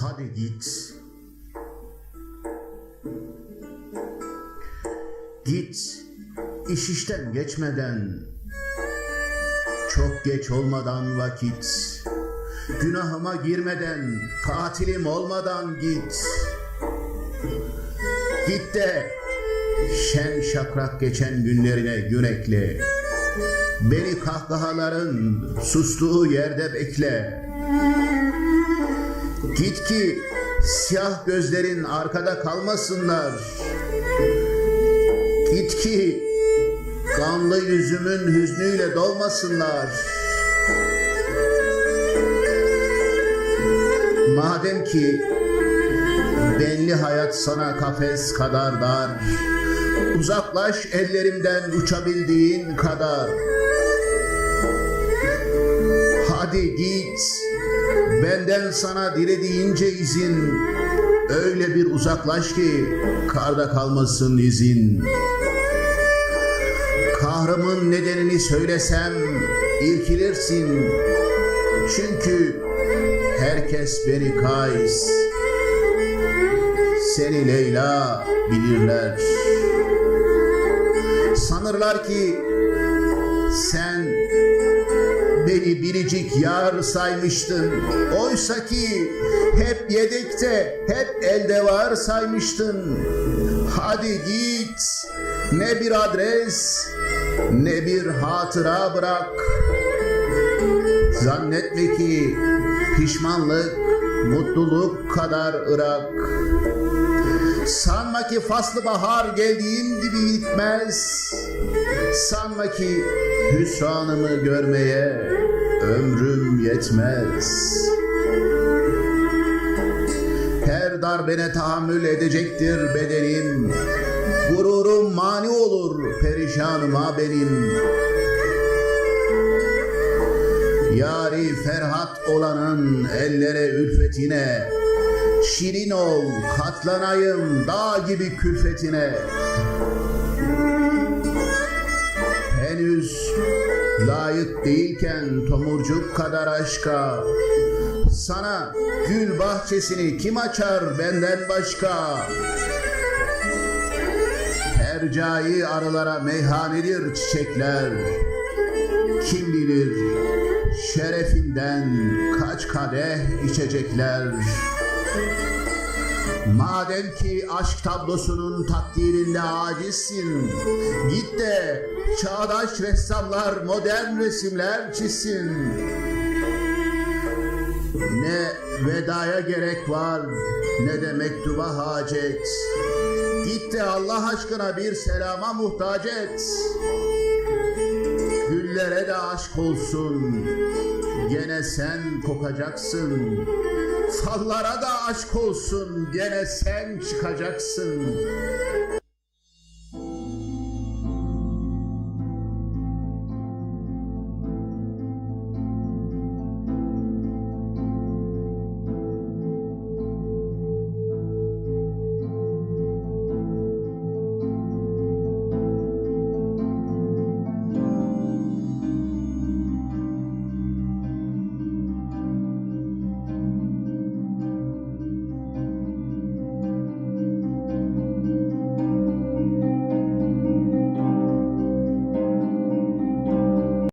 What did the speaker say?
Hadi git. Git. İş işten geçmeden. Çok geç olmadan vakit. Günahıma girmeden, katilim olmadan git. Git de şen şakrak geçen günlerine gün ekle. Beni kahkahaların sustuğu yerde bekle. Git ki siyah gözlerin arkada kalmasınlar. Git ki kanlı yüzümün hüznüyle dolmasınlar. Madem ki belli hayat sana kafes kadar dar, uzaklaş ellerimden uçabildiğin kadar. Hadi git, benden sana dilediğince izin, öyle bir uzaklaş ki karda kalmasın izin. Kahrımın nedenini söylesem irkilirsin. Çünkü herkes beni Kays, seni Leyla bilirler. Sanırlar ki sen beni biricik yar saymıştın. Oysa ki hep yedekte, hep elde var saymıştın. Hadi git, ne bir adres, ne bir hatıra bırak. Zannetme ki pişmanlık mutluluk kadar ırak. Sanma ki faslı bahar geldiğim gibi gitmez. Sanma ki hüsranımı görmeye ömrüm yetmez. Her darbene tahammül edecektir bedenim. Gururum mani olur perişanıma benim. Yari Ferhat olanın ellere ülfetine Şirin ol katlanayım dağ gibi külfetine Henüz layık değilken tomurcuk kadar aşka. Sana gül bahçesini kim açar benden başka? Hercai arılara meyhanedir çiçekler. Kim bilir şerefinden kaç kadeh içecekler. Madem ki aşk tablosunun takdirinde acizsin, git de çağdaş ressamlar modern resimler çizsin. Ne vedaya gerek var, ne de mektuba hacet. Git de Allah aşkına bir selama muhtaç et. Güllere de aşk olsun. Gene sen kokacaksın. Fallara da aşk olsun. Gene sen çıkacaksın.